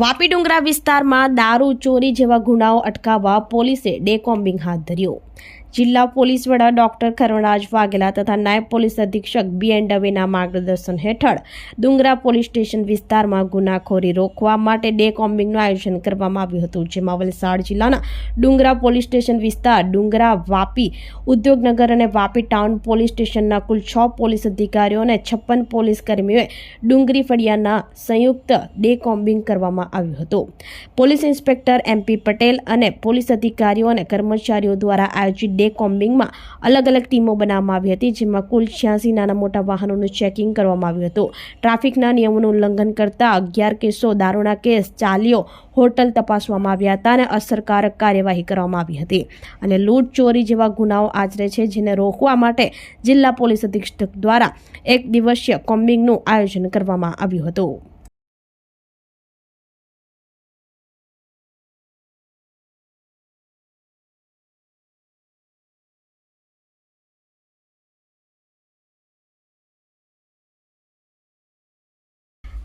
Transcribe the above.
વાપી ડુંગરા વિસ્તારમાં દારૂ, ચોરી જેવા ગુનાઓ અટકાવવા પોલીસે ડે કોમ્બિંગ હાથ ધર્યો. જિલ્લા પોલીસ વડા ડોક્ટર કરુણરાજ વાઘેલા તથા નાયબ પોલીસ અધિક્ષક બી એન દવેના માર્ગદર્શન હેઠળ ડુંગરા પોલીસ સ્ટેશન વિસ્તારમાં ગુનાખોરી રોકવા માટે ડે કોમ્બિંગનું આયોજન કરવામાં આવ્યું હતું, જેમાં વલસાડ જિલ્લાના ડુંગરા પોલીસ સ્ટેશન વિસ્તાર, ડુંગરા, વાપી ઉદ્યોગનગર અને વાપી ટાઉન પોલીસ સ્ટેશનના કુલ છ પોલીસ અધિકારીઓ અને છપ્પન પોલીસ કર્મીઓએ ડુંગરી ફળિયાના સંયુક્ત ડે કોમ્બિંગ કરવામાં આવ્યું હતું. પોલીસ ઇન્સ્પેક્ટર એમપી પટેલ અને પોલીસ અધિકારીઓ અને કર્મચારીઓ દ્વારા આયોજિત ડે કોમ્બિંગમાં અલગ અલગ ટીમો બનાવવામાં આવી હતી, જેમાં કુલ છ્યાસી નાના મોટા વાહનોનું ચેકિંગ કરવામાં આવ્યું હતું. ટ્રાફિકના નિયમોનું ઉલ્લંઘન કરતા અગિયાર કેસો, દારૂના કેસ, ચાલીઓ હોટલ તપાસવામાં આવ્યા હતા અને અસરકારક કાર્યવાહી કરવામાં આવી હતી. અને લૂંટ, ચોરી જેવા ગુનાઓ આચરે છે, જેને રોકવા માટે જિલ્લા પોલીસ અધિક્ષક દ્વારા એક દિવસીય કોમ્બિંગનું આયોજન કરવામાં આવ્યું હતું.